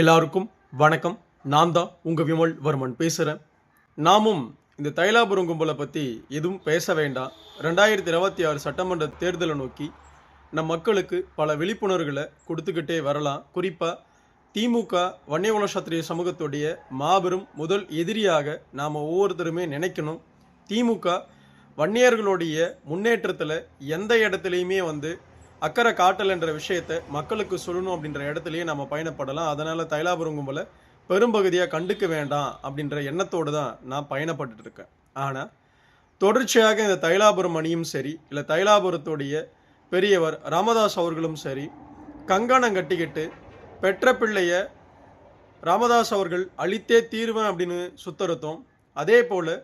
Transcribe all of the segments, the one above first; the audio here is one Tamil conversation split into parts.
எல்லாருக்கும் வணக்கம். நான் தான் உங்கள் விமல் வர்மன் பேசுகிறேன் நாமும் இந்த தைலாபுரம் கும்பலை பற்றி எதுவும் பேச வேண்டாம். ரெண்டாயிரத்தி இருபத்தி ஆறு சட்டமன்ற தேர்தலை நோக்கி நம் மக்களுக்கு பல விழிப்புணர்வுகளை கொடுத்துக்கிட்டே வரலாம். குறிப்பாக திமுக வன்னியகுல சத்திரிய சமூகத்துடைய மாபெரும் முதல் எதிரியாக நாம் ஒவ்வொருத்தருமே நினைக்கணும். திமுக வன்னியர்களுடைய முன்னேற்றத்தில் எந்த இடத்துலையுமே வந்து அக்கறை காட்டல் என்ற விஷயத்தை மக்களுக்கு சொல்லணும் அப்படின்ற இடத்துலயே நம்ம பயணப்படலாம். அதனால் தைலாபுரம் கும்பலை பெரும்பகுதியாக கண்டுக்க வேண்டாம் அப்படின்ற எண்ணத்தோடு தான் நான் பயணப்பட்டு இருக்கேன். ஆனால் தொடர்ச்சியாக இந்த தைலாபுரம் அணியும் சரி இல்லை தைலாபுரத்துடைய பெரியவர் ராமதாஸ் அவர்களும் சரி கங்கணம் கட்டிக்கிட்டு பெற்ற பிள்ளைய ராமதாஸ் அவர்கள் அழித்தே தீர்வேன் அப்படின்னு சுத்தருத்தோம் அதே போல்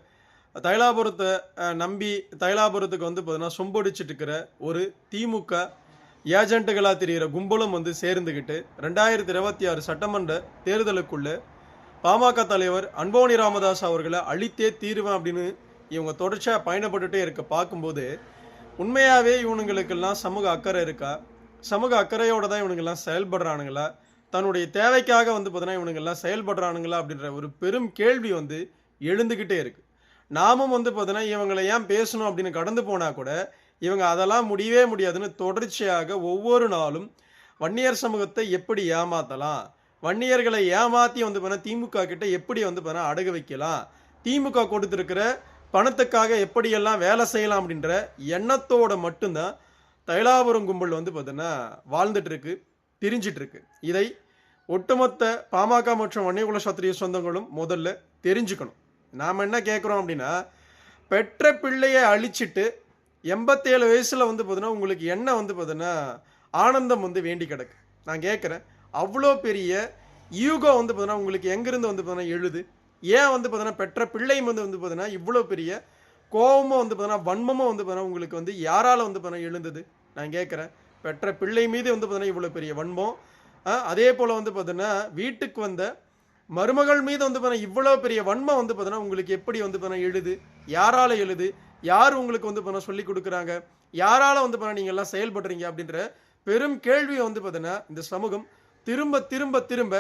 தைலாபுரத்தை நம்பி தைலாபுரத்துக்கு வந்து பார்த்தீங்கன்னா சொம்படிச்சிட்டு இருக்கிற ஒரு திமுக ஏஜென்ட்டுகளாக தெரிகிற கும்பலும் வந்து சேர்ந்துக்கிட்டு ரெண்டாயிரத்தி இருபத்தி ஆறு சட்டமன்ற தேர்தலுக்குள்ளே பாமக தலைவர் அன்போனி ராமதாஸ் அவர்களை அழித்தே தீருவேன் அப்படின்னு இவங்க தொடர்ச்சியாக பயணப்பட்டுட்டே இருக்க பார்க்கும்போது உண்மையாகவே இவனுங்களுக்கெல்லாம் சமூக அக்கறை இருக்கா? சமூக அக்கறையோடு தான் இவனுங்கெல்லாம் செயல்படுறானுங்களா? தன்னுடைய தேவைக்காக வந்து பார்த்தீங்கன்னா இவனுங்கெல்லாம் செயல்படுறானுங்களா அப்படின்ற ஒரு பெரும் கேள்வி வந்து எழுந்துக்கிட்டே இருக்குது நாமும் வந்து பார்த்தீங்கன்னா இவங்களை ஏன் பேசணும் அப்படின்னு கடந்து போனால் கூட இவங்க அதெல்லாம் முடியவே முடியாதுன்னு தொடர்ச்சியாக ஒவ்வொரு நாளும் வன்னியர் சமூகத்தை எப்படி ஏமாத்தலாம்? வன்னியர்களை ஏமாற்றி வந்து பார்த்தீங்கன்னா திமுக கிட்ட எப்படி வந்து பார்த்தீங்கன்னா அடகு வைக்கலாம்? திமுக கொடுத்துருக்கிற பணத்துக்காக எப்படியெல்லாம் வேலை செய்யலாம் அப்படின்ற எண்ணத்தோட மட்டும்தான் தைலாபுரம் கும்பல் வந்து பார்த்தீங்கன்னா வாழ்ந்துட்டு இருக்கு திரிஞ்சிட்டு இருக்கு இதை ஒட்டுமொத்த பாமக மற்றும் வன்னியகுல சாத்திரிய சொந்தங்களும் முதல்ல தெரிஞ்சுக்கணும். நாம் என்ன கேட்குறோம் அப்படின்னா பெற்ற பிள்ளையை அழிச்சிட்டு எண்பத்தேழு வயசில் வந்து பார்த்தீங்கன்னா உங்களுக்கு என்ன வந்து பார்த்தீங்கன்னா ஆனந்தம் வந்து வேண்டி கிடக்கு நான் கேட்குறேன் அவ்வளோ பெரிய ஈகோ வந்து பார்த்தீங்கன்னா உங்களுக்கு எங்கேருந்து வந்து பார்த்தீங்கன்னா எழுது ஏன் வந்து பார்த்தீங்கன்னா பெற்ற பிள்ளையும் வந்து வந்து பார்த்தீங்கன்னா இவ்வளோ பெரிய கோபமும் வந்து பார்த்தீங்கன்னா வன்மமும் வந்து பார்த்தீங்கன்னா உங்களுக்கு வந்து யாரால் வந்து பார்த்தீங்கன்னா எழுந்தது நான் கேட்குறேன் பெற்ற பிள்ளை மீது வந்து பார்த்தீங்கன்னா இவ்வளோ பெரிய வன்மம் அதே போல் வந்து பார்த்தீங்கன்னா வீட்டுக்கு வந்த மருமகள் மீது வந்து பார்த்தீங்கன்னா இவ்வளோ பெரிய வன்மம் வந்து பார்த்தீங்கன்னா உங்களுக்கு எப்படி வந்து பார்த்தீங்கன்னா எழுது யாரால் எழுது யார் உங்களுக்கு வந்து பார்த்தீங்கன்னா சொல்லி கொடுக்குறாங்க? யாரால வந்து பார்த்தீங்கன்னா நீங்கள் எல்லாம் செயல்படுறீங்க அப்படின்ற பெரும் கேள்வியை வந்து பார்த்தீங்கன்னா இந்த சமூகம் திரும்ப திரும்ப திரும்ப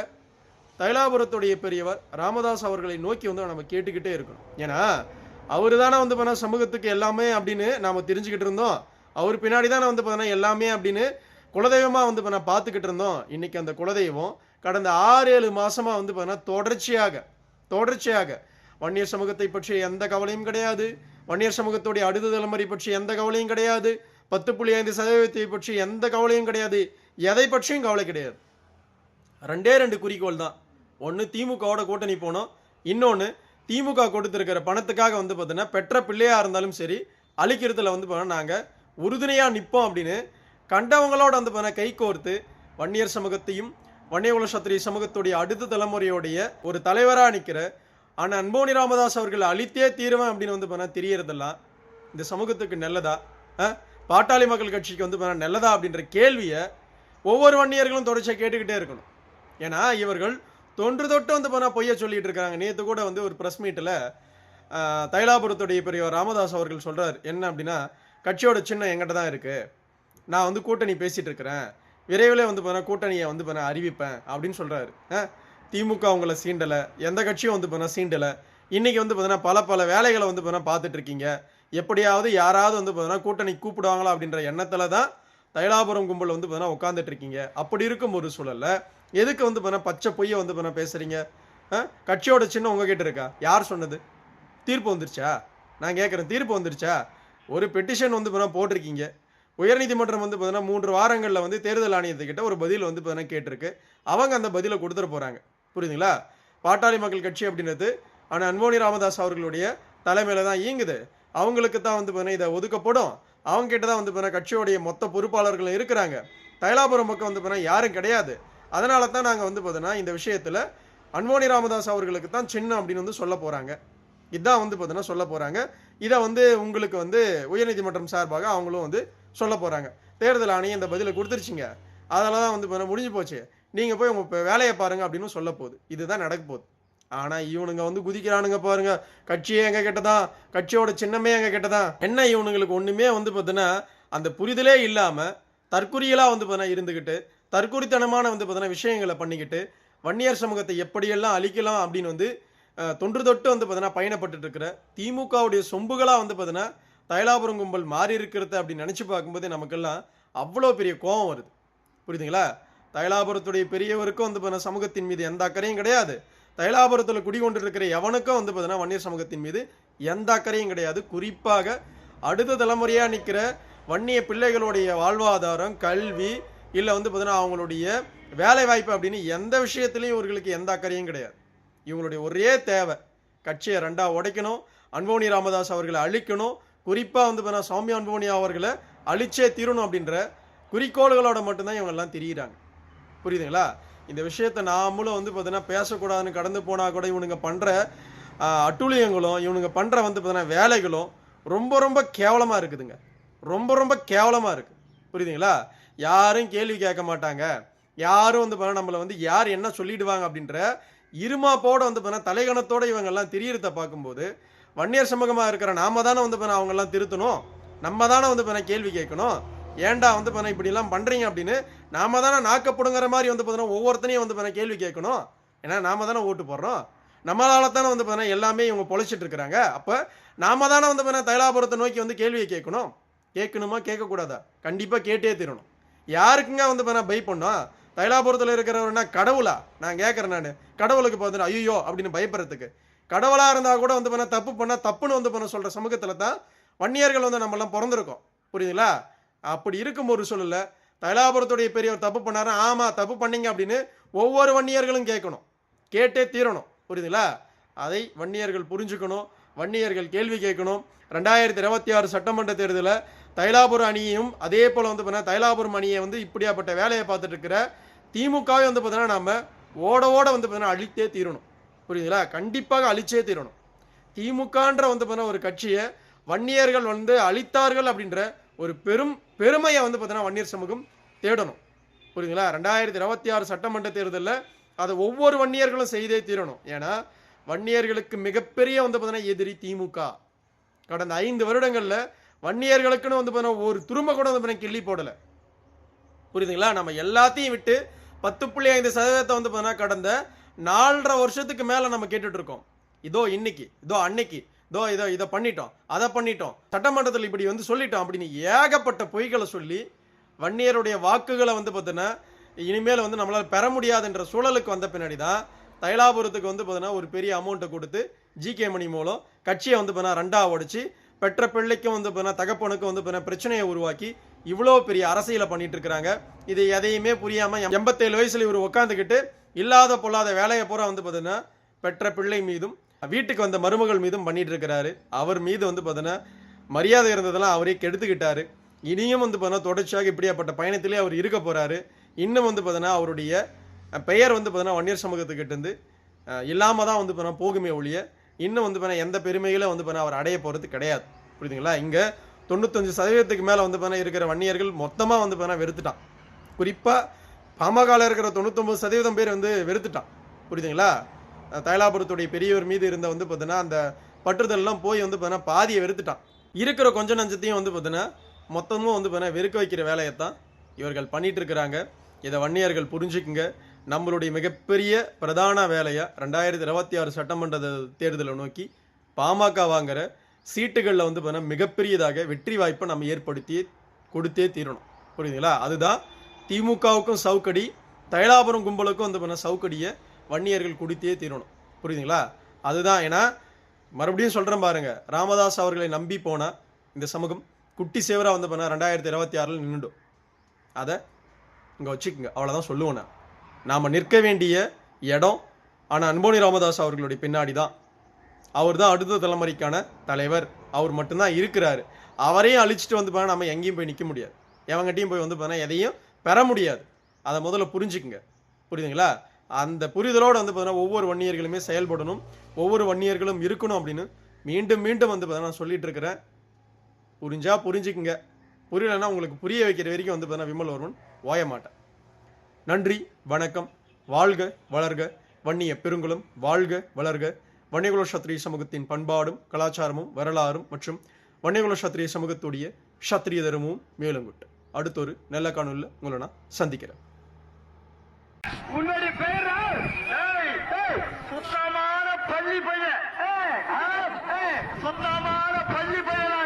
தைலாபுரத்துடைய பெரியவர் ராமதாஸ் அவர்களை நோக்கி வந்து நம்ம கேட்டுக்கிட்டே இருக்கணும். ஏன்னா அவர் தானே வந்து பண்ண சமூகத்துக்கு எல்லாமே அப்படின்னு நாம தெரிஞ்சுக்கிட்டு இருந்தோம். அவர் பின்னாடி தானே வந்து பார்த்தீங்கன்னா எல்லாமே அப்படின்னு குலதெய்வமாக வந்து நான் பார்த்துக்கிட்டு இருந்தோம். இன்னைக்கு அந்த குலதெய்வம் கடந்த ஆறு ஏழு மாசமா வந்து பார்த்தீங்கன்னா தொடர்ச்சியாக தொடர்ச்சியாக வன்னியர் சமூகத்தை பற்றி எந்த கவலையும் கிடையாது. வன்னியர் சமூகத்துடைய அடுத்த தலைமுறை பற்றி எந்த கவலையும் கிடையாது. பத்து புள்ளி ஐந்து சதவீதத்தை பற்றி எந்த கவலையும் கிடையாது. எதை பற்றியும் கவலை கிடையாது. ரெண்டே ரெண்டு குறிக்கோள் தான். ஒன்று திமுகவோட கூட்டணி போனோம். இன்னொன்று திமுக கொடுத்துருக்கிற பணத்துக்காக வந்து பார்த்தீங்கன்னா பெற்ற பிள்ளையாக இருந்தாலும் சரி அழிக்கிறதுல வந்து பார்த்தோன்னா நாங்கள் உறுதுணையாக நிற்போம் அப்படின்னு கண்டவங்களோட வந்து பார்த்தீங்கன்னா கை கோர்த்து வன்னியர் சமூகத்தையும் வன்னியகுல சத்திரிய சமூகத்துடைய அடுத்த தலைமுறையோடைய ஒரு தலைவராக நிற்கிற ஆனால் அன்போனி ராமதாஸ் அவர்கள் அழித்தே தீருவேன் அப்படின்னு வந்து பார்த்தீங்கன்னா தெரியறதெல்லாம் இந்த சமூகத்துக்கு நல்லதா? ஆ? பாட்டாளி மக்கள் கட்சிக்கு வந்து பார்த்தீங்கன்னா நல்லதா அப்படின்ற கேள்வியை ஒவ்வொரு வன்னியர்களும் தொடர்ச்சியாக கேட்டுக்கிட்டே இருக்கணும். ஏன்னா இவர்கள் தொன்று தொட்டு வந்து போனால் பொய்ய சொல்லிட்டு இருக்காங்க. நேற்று கூட வந்து ஒரு ப்ரெஸ் மீட்டில் தைலாபுரத்துடைய பெரியவர் ராமதாஸ் அவர்கள் சொல்கிறார் என்ன அப்படின்னா கட்சியோட சின்னம் எங்கிட்ட தான் இருக்குது நான் வந்து கூட்டணி பேசிகிட்டு இருக்கிறேன். விரைவில் வந்து போனால் கூட்டணியை வந்து போனால் அறிவிப்பேன் அப்படின்னு சொல்கிறாரு திமுக அவங்கள சீண்டலை எந்த கட்சியும் வந்து பார்த்தீங்கன்னா சீண்டலை இன்றைக்கி வந்து பார்த்தீங்கன்னா பல பல வேலைகளை வந்து பார்த்தீங்கன்னா பார்த்துட்ருக்கீங்க எப்படியாவது யாராவது வந்து பார்த்தீங்கன்னா கூட்டணி கூப்பிடுவாங்களா அப்படின்ற எண்ணத்தில் தான் தைலாபுரம் கும்பல் வந்து பார்த்தீங்கன்னா உட்காந்துட்டு இருக்கீங்க அப்படி இருக்கும் ஒரு சூழல்ல எதுக்கு வந்து பார்த்தீங்கன்னா பச்சை பொய்யை வந்து பார்த்தீங்கன்னா பேசுகிறீங்க கட்சியோட சின்ன உங்ககிட்ட இருக்கா யார் சொன்னது தீர்ப்பு வந்துருச்சா நான் கேட்குறேன் தீர்ப்பு வந்துருச்சா ஒரு பெட்டிஷன் வந்து பார்த்தீங்கன்னா போட்டிருக்கீங்க உயர்நீதிமன்றம் வந்து பார்த்தீங்கன்னா மூன்று வாரங்களில் வந்து தேர்தல் ஆணையத்துக்கிட்ட ஒரு பதில் வந்து பார்த்தீங்கன்னா கேட்டிருக்கு அவங்க அந்த பதிலை கொடுத்துட போகிறாங்க புரியுதுங்களா? பாட்டாளி மக்கள் கட்சி அப்படின்றது ஆனால் அன்போனி ராமதாஸ் அவர்களுடைய தலைமையில் தான் இயங்குது. அவங்களுக்கு தான் வந்து பார்த்தீங்கன்னா இதை ஒதுக்கப்படும். அவங்க கிட்ட தான் வந்து பார்த்தீங்கன்னா கட்சியோடைய மொத்த பொறுப்பாளர்களும் இருக்கிறாங்க. தைலாபுரம் பக்கம் வந்து பார்த்தீங்கன்னா யாரும் கிடையாது. அதனால தான் நாங்கள் வந்து பார்த்தீங்கன்னா இந்த விஷயத்தில் அன்போனி ராமதாஸ் அவர்களுக்கு தான் சின்னம் அப்படின்னு வந்து சொல்ல போகிறாங்க இதான் வந்து பார்த்தீங்கன்னா சொல்ல போகிறாங்க இதை வந்து உங்களுக்கு வந்து உயர்நீதிமன்றம் சார்பாக அவங்களும் வந்து சொல்ல போகிறாங்க தேர்தல் ஆணையம் இந்த பதிலை கொடுத்துருச்சிங்க. அதெல்லாம் தான் வந்து பார்த்தீங்கன்னா முடிஞ்சு போச்சு. நீங்கள் போய் உங்கள் வேலையை பாருங்க அப்படின்னு சொல்ல போகுது. இதுதான் நடக்க போகுது. ஆனால் இவனுங்க வந்து குதிக்கிறானுங்க பாருங்க. கட்சியே எங்கள் கிட்ட தான் கட்சியோட சின்னமே எங்கள் கிட்ட தான் என்ன இவனுங்களுக்கு ஒன்றுமே வந்து பார்த்தீங்கன்னா அந்த புரிதலே இல்லாமல் தற்குறியலாக வந்து பார்த்தீங்கன்னா இருந்துக்கிட்டு தற்குறித்தனமான வந்து பார்த்தீங்கன்னா விஷயங்களை பண்ணிக்கிட்டு வன்னியர் சமூகத்தை எப்படியெல்லாம் அழிக்கலாம் அப்படின்னு வந்து தொன்று தொட்டு வந்து பார்த்தீங்கன்னா பயணப்பட்டுட்டு இருக்கிற திமுகவுடைய சொம்புகளாக வந்து பார்த்தீங்கன்னா தைலாபுரம் கும்பல் மாறி இருக்கிறது அப்படின்னு நினச்சி பார்க்கும்போது நமக்கெல்லாம் அவ்வளோ பெரிய கோபம் வருது. புரியுதுங்களா? தைலாபுரத்துடைய பெரியவருக்கும் வந்து பார்த்தீங்கன்னா சமூகத்தின் மீது எந்த அக்கறையும் கிடையாது. தைலாபுரத்தில் குடிகொண்டிருக்கிற எவனுக்கும் வந்து பார்த்தீங்கன்னா வன்னியர் சமூகத்தின் மீது எந்த அக்கறையும் கிடையாது. குறிப்பாக அடுத்த தலைமுறையாக நிற்கிற வன்னிய பிள்ளைகளுடைய வாழ்வாதாரம் கல்வி இல்லை வந்து பார்த்தீங்கன்னா அவங்களுடைய வேலை வாய்ப்பு அப்படின்னு எந்த விஷயத்துலையும் இவர்களுக்கு எந்த அக்கறையும் கிடையாது. இவங்களுடைய ஒரே தேவை கட்சியை ரெண்டாக உடைக்கணும் அன்போனி ராமதாஸ் அவர்களை அழிக்கணும் குறிப்பாக வந்து பார்த்தீங்கன்னா சௌமியா அன்போனி அவர்களை அழிச்சே தீரணும் அப்படின்ற குறிக்கோள்களோட மட்டும்தான் இவங்கெல்லாம் தெரியுறாங்க. புரியுதுங்களா? இந்த விஷயத்தை நாமளும் வந்து பார்த்தீங்கன்னா பேசக்கூடாதுன்னு கடந்து போனால் கூட இவனுங்க பண்ணுற அட்டுழியங்களும் இவனுங்க பண்ணுற வந்து பார்த்தீங்கன்னா வேலைகளும் ரொம்ப ரொம்ப கேவலமாக இருக்குதுங்க. ரொம்ப ரொம்ப கேவலமாக இருக்குது புரியுதுங்களா? யாரும் கேள்வி கேட்க மாட்டாங்க. யாரும் வந்து பார்த்தீங்கன்னா நம்மளை வந்து யார் என்ன சொல்லிடுவாங்க அப்படின்ற இருமாப்போடு வந்து பார்த்தீங்கன்னா தலைகணத்தோட இவங்கெல்லாம் திரியறத பார்க்கும்போது வன்னியர் சமூகமாக இருக்கிற நாம தானே வந்து பார்த்தீங்கன்னா அவங்கெல்லாம் திருத்தணும். நம்ம தானே வந்து பார்த்தீங்கன்னா கேள்வி கேட்கணும். ஏன்டா வந்து பார்த்தீங்கன்னா இப்படிலாம் பண்ணுறீங்க அப்படின்னு நாம தானே நாக்கப்படுங்கிற மாதிரி வந்து பார்த்தீங்கன்னா ஒவ்வொருத்தனையும் வந்து பார்த்தீங்கன்னா கேள்வி கேட்கணும். ஏன்னா நாம தானே ஓட்டு போடுறோம். நம்மளால தானே வந்து பார்த்தீங்கன்னா எல்லாமே இவங்க பொழைச்சிட்டு இருக்கிறாங்க. அப்போ நாம தானே வந்து பார்த்தீங்கன்னா தைலாபுரத்தை நோக்கி வந்து கேள்வியை கேட்கணும். கேட்கணுமா கேட்கக்கூடாதா? கண்டிப்பாக கேட்டே தீரணும். யாருக்குங்க வந்து பார்த்தீங்கன்னா பை பண்ணோம் தைலாபுரத்தில் இருக்கிறவர்னா கடவுளா? நான் கேட்குறேன் நான். கடவுளுக்கு பார்த்தீங்கன்னா ஐயோ அப்படின்னு பயப்படுறதுக்கு. கடவுளாக இருந்தால் கூட வந்து பார்த்தீங்கன்னா தப்பு பண்ணால் தப்புன்னு வந்து பண்ண சொல்கிற சமூகத்தில் தான் வன்னியர்கள் வந்து நம்மலாம் பிறந்திருக்கோம். புரியுதுங்களா? அப்படி இருக்கும் ஒரு சூழலில் தைலாபுரத்துடைய பெரியவர் தப்பு பண்ணாரு? ஆமாம் தப்பு பண்ணீங்க அப்படின்னு ஒவ்வொரு வன்னியர்களும் கேட்கணும். கேட்டே தீரணும். புரியுதுங்களா? அதை வன்னியர்கள் புரிஞ்சுக்கணும். வன்னியர்கள் கேள்வி கேட்கணும். ரெண்டாயிரத்தி இருபத்தி ஆறு சட்டமன்ற தேர்தலில் தைலாபுரம் அணியையும் அதே போல் வந்து பார்த்தீங்கன்னா தைலாபுரம் அணியை வந்து இப்படியாப்பட்ட வேலையை பார்த்துட்டு இருக்கிற திமுகவை வந்து பார்த்தீங்கன்னா நம்ம ஓட ஓட வந்து பார்த்தீங்கன்னா அழித்தே தீரணும். புரியுதுங்களா? கண்டிப்பாக அழிச்சே தீரணும். திமுகன்ற வந்து பார்த்தீங்கன்னா ஒரு கட்சியை வன்னியர்கள் வந்து அழித்தார்கள் அப்படின்ற ஒரு பெரும் பெருமையை வந்து பார்த்தீங்கன்னா வன்னியர் சமூகம் தேடணும். புரியுதுங்களா? ரெண்டாயிரத்தி இருபத்தி ஆறு சட்டமன்ற தேர்தலில் அதை ஒவ்வொரு வன்னியர்களும் செய்தே தீரணும். ஏன்னா வன்னியர்களுக்கு மிகப்பெரிய வந்து பார்த்தீங்கன்னா எதிரி திமுக. கடந்த ஐந்து வருடங்களில் வன்னியர்களுக்குன்னு வந்து பார்த்தீங்கன்னா ஒரு துரும்ப கூட வந்து பார்த்தீங்கன்னா கிள்ளி போடலை. புரியுதுங்களா? நம்ம எல்லாத்தையும் விட்டு பத்து புள்ளி ஐந்து சதவீதத்தை வந்து பார்த்தீங்கன்னா கடந்த நாலரை வருஷத்துக்கு மேலே நம்ம கேட்டுட்ருக்கோம் இதோ இன்னைக்கு இதோ அன்னைக்கு இதோ இதோ இதை பண்ணிட்டோம் அதை பண்ணிட்டோம். சட்டமன்றத்தில் இப்படி வந்து சொல்லிட்டோம் அப்படின்னு ஏகப்பட்ட பொய்களை சொல்லி வன்னியருடைய வாக்குகளை வந்து பார்த்தீங்கன்னா இனிமேல் வந்து நம்மளால் பெற முடியாதுன்ற சூழலுக்கு வந்த பின்னாடி தான் தைலாபுரத்துக்கு வந்து பார்த்தீங்கன்னா ஒரு பெரிய அமௌண்ட்டை கொடுத்து ஜிகே மணி மூலம் கட்சியை வந்து பார்த்தீங்கன்னா ரெண்டாக உடச்சி பெற்ற பிள்ளைக்கும் வந்து பார்த்தீங்கன்னா தகப்பனுக்கும் வந்து பார்த்தீங்கன்னா பிரச்சனையை உருவாக்கி இவ்வளோ பெரிய அரசியலை பண்ணிட்டு இருக்கிறாங்க. இது எதையுமே புரியாமல் எண்பத்தேழு வயசுல இவர் உட்காந்துக்கிட்டு இல்லாத பொல்லாத வேலையை பூரா வந்து பார்த்தீங்கன்னா பெற்ற பிள்ளை மீதும் வீட்டுக்கு வந்த மருமகள் மீதும் பண்ணிட்டு இருக்கிறாரு அவர் மீது வந்து பார்த்தோன்னா மரியாதை இருந்ததெல்லாம் அவரே கெடுத்துக்கிட்டாரு. இனியும் வந்து பார்த்தோன்னா தொடர்ச்சியாக இப்படியாப்பட்ட பயணத்திலே அவர் இருக்க போறாரு. இன்னும் வந்து பார்த்தோன்னா அவருடைய பெயர் வந்து பார்த்தோன்னா வன்னியர் சமூகத்துக்கிட்டேருந்து இல்லாமல் தான் வந்து பார்த்தீங்கன்னா போகுமே ஒழிய இன்னும் வந்து பார்த்தீங்கன்னா எந்த பெருமைகளும் வந்து பார்த்தா அவர் அடைய போகிறது கிடையாது. புரியுதுங்களா? இங்கே தொண்ணூத்தஞ்சு சதவீதத்துக்கு மேலே வந்து பார்த்தா இருக்கிற வன்னியர்கள் மொத்தமாக வந்து பார்த்தா வெறுத்துட்டான். குறிப்பாக பாமகால இருக்கிற தொண்ணூத்தொம்பது சதவீதம் பேர் வந்து வெறுத்துட்டான். புரியுதுங்களா? தைலாபுரத்துடைய பெரியவர் மீது இருந்த வந்து பார்த்தீங்கன்னா அந்த பற்றுதல்லாம் போய் வந்து பார்த்தீங்கன்னா பாதியை வெறுத்துட்டான். இருக்கிற கொஞ்ச நஞ்சத்தையும் வந்து பார்த்தீங்கன்னா மொத்தமும் வந்து பார்த்தீங்கன்னா வெறுக்க வைக்கிற வேலையை தான் இவர்கள் பண்ணிட்டு இருக்கிறாங்க. இதை வன்னியர்கள் புரிஞ்சுக்குங்க. நம்மளுடைய மிகப்பெரிய பிரதான வேலையை ரெண்டாயிரத்தி இருபத்தி ஆறு சட்டமன்ற தேர்தலை நோக்கி பாமக வாங்குற சீட்டுகளில் வந்து பார்த்தீங்கன்னா மிகப்பெரியதாக வெற்றி வாய்ப்பை நம்ம ஏற்படுத்தி கொடுத்தே தீரணும். புரியுதுங்களா? அதுதான் திமுகவுக்கும் சவுக்கடி தைலாபுரம் கும்பலுக்கும் வந்து பார்த்தீங்கன்னா சவுக்கடியை வன்னியர்கள் குடித்தே தீரணும். புரியுதுங்களா? அதுதான் ஏன்னா மறுபடியும் சொல்கிறேன் பாருங்கள் ராமதாஸ் அவர்களை நம்பி போனால் இந்த சமூகம் குட்டி சேவராக வந்து பண்ணால் ரெண்டாயிரத்தி இருபத்தி ஆறில் நின்றுடும் அதை இங்கே வச்சுக்கோங்க. அவ்வளோதான் சொல்லுவேன் நான். நாம் நிற்க வேண்டிய இடம் ஆனால் அன்போனி ராமதாஸ் அவர்களுடைய பின்னாடி தான். அவர் தான் அடுத்த தலைமுறைக்கான தலைவர். அவர் மட்டும்தான் இருக்கிறாரு. அவரையும் அழிச்சிட்டு வந்து பார்த்தா நம்ம எங்கேயும் போய் நிற்க முடியாது. எவங்கிட்டையும் போய் வந்து பார்த்தா எதையும் பெற முடியாது. அதை முதல்ல புரிஞ்சுக்குங்க. புரியுதுங்களா? அந்த புரிதலோடு வந்து பார்த்தீங்கன்னா ஒவ்வொரு வன்னியர்களுமே செயல்படணும். ஒவ்வொரு வன்னியர்களும் இருக்கணும் அப்படின்னு மீண்டும் மீண்டும் வந்து பார்த்தீங்கன்னா நான் சொல்லிட்டு இருக்கிறேன். புரிஞ்சா புரிஞ்சுக்குங்க. புரியலைன்னா உங்களுக்கு புரிய வைக்கிற வரைக்கும் வந்து பார்த்தீங்கன்னா விமல் ஒருவன் ஓய மாட்டேன். நன்றி வணக்கம். வாழ்க வளர்க. வன்னிய பெருங்குளம் வாழ்க வளர்க. வன்னியகுல சத்திரிய சமூகத்தின் பண்பாடும் கலாச்சாரமும் வரலாறும் மற்றும் வன்னியகுல சத்திரிய சமூகத்துடைய சத்திரிய தர்மமும் மேலுங்குட்டு அடுத்த ஒரு நல்ல காணொலியில் உங்களை நான் சந்திக்கிறேன். உன்னுடைய பெயர் சுத்தமான பள்ளி பையன். சுத்தமான பள்ளி பையன்?